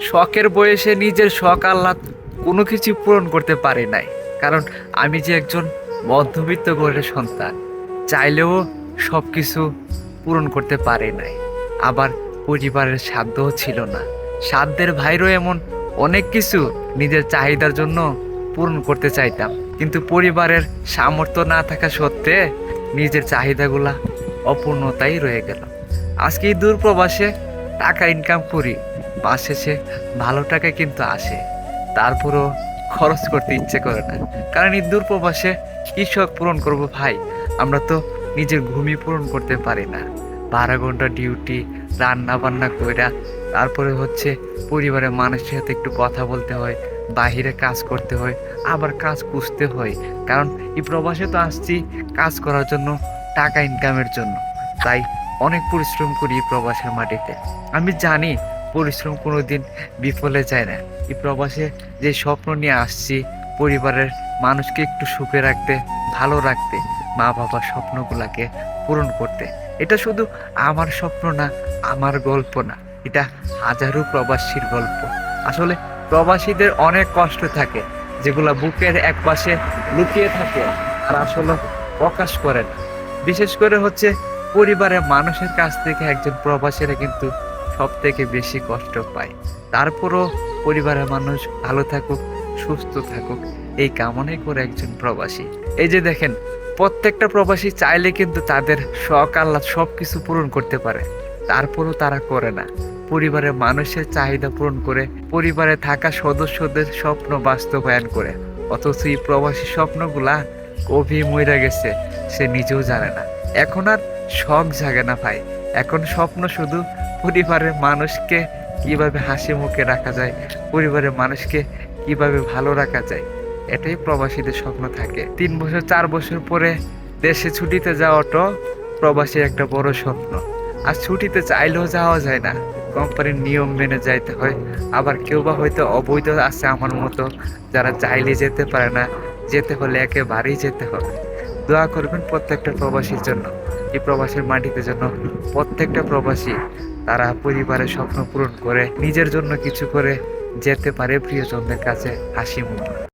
শখের বয়সে নিজের শখ আহ্লাদ কোনো কিছু পূরণ করতে পারি নাই। কারণ আমি যে একজন মধ্যবিত্ত ঘরের সন্তান, চাইলেও সব কিছু পূরণ করতে পারি নাই। আবার পরিবারের সাধ্যও ছিল না। সাধ্যের ভাইরও এমন অনেক কিছু নিজের চাহিদার জন্য পূরণ করতে চাইতাম। কিন্তু পরিবারের সামর্থ্য না থাকা সত্ত্বে নিজের চাহিদাগুলা অপূর্ণতাই রয়ে গেল। আজকে এই দূর প্রবাসে টাকা ইনকাম করি মাস শেষে ভালো টাকা কিন্তু আসে। তারপরও খরচ করতে ইচ্ছে করে না। কারণ এই দূর প্রবাসে কি শখ পূরণ করব ভাই, আমরা তো নিজের ঘুমই পূরণ করতে পারি না। বারো ঘণ্টা ডিউটি রান্না বান্না কইরা, তারপরে হচ্ছে পরিবারের মানুষের সাথে একটু কথা বলতে হয়, বাহিরে কাজ করতে হয়, আবার কাজ খুঁজতে হয়। কারণ এই প্রবাসে তো আসছি কাজ করার জন্য, টাকা ইনকামের জন্য। তাই অনেক পরিশ্রম করি প্রবাসের মাটিতে। আমি জানি পরিশ্রম কোনোদিন বিফলে যায় না। এই প্রবাসে যে স্বপ্ন নিয়ে আসছি, পরিবারের মানুষকে একটু সুখে রাখতে, ভালো রাখতে মা বাবার স্বপ্নগুলাকে পূরণ করতে। এটা শুধু আমার স্বপ্ন না, আমার গল্প না। এটা হাজারো প্রবাসীর গল্প। আসলে প্রবাসীদের অনেক কষ্ট থাকে, যেগুলা বুকের এক পাশে লুকিয়ে থাকে আর আসলে প্রকাশ করে না। বিশেষ করে হচ্ছে পরিবারের মানুষের কাছ থেকে একজন প্রবাসীরা কিন্তু সব থেকে বেশি কষ্ট পায়। তারপরও পরিবারের মানুষ ভালো থাকুক, সুস্থ থাকুক, এই কামনাই করে একজন প্রবাসী। এই যে দেখেন, প্রত্যেকটা প্রবাসী চাইলে কিন্তু তাদের শখ, আহ্লাদ সব কিছু পূরণ করতে পারে। তারপরও তারা করে না। পরিবারের মানুষের চাহিদা পূরণ করে, পরিবারে থাকা সদস্যদের স্বপ্ন বাস্তবায়ন করে। অথচ এই প্রবাসী স্বপ্নগুলা কবি মইরা গেছে, সে নিজেও জানে না। এখন আর শখ জাগে না ভাই। এখন স্বপ্ন শুধু পরিবারের মানুষকে কীভাবে হাসি মুখে রাখা যায়, পরিবারের মানুষকে কীভাবে ভালো রাখা যায়, এটাই প্রবাসীদের স্বপ্ন থাকে। তিন বছর, চার বছর পরে দেশে ছুটিতে যাওয়াটাও প্রবাসী একটা বড় স্বপ্ন। আর ছুটিতে চাইলেও যাওয়া যায় না। কোম্পানির নিয়ম মেনে যাইতে হয়। আবার কেউ বা হয়তো অবৈধ আছে আমার মতো, যারা চাইলে যেতে পারে না। যেতে হলে একেবারেই যেতে হবে। দোয়া করবেন প্রত্যেকটা প্রবাসীর জন্য। এই প্রবাসীর মাটিতে জন্য প্রত্যেকটা প্রবাসী তারা পরিবারের স্বপ্ন পূরণ করে, নিজের জন্য কিছু করে যেতে পারে প্রিয়জনদের কাছে হাসি মুখ।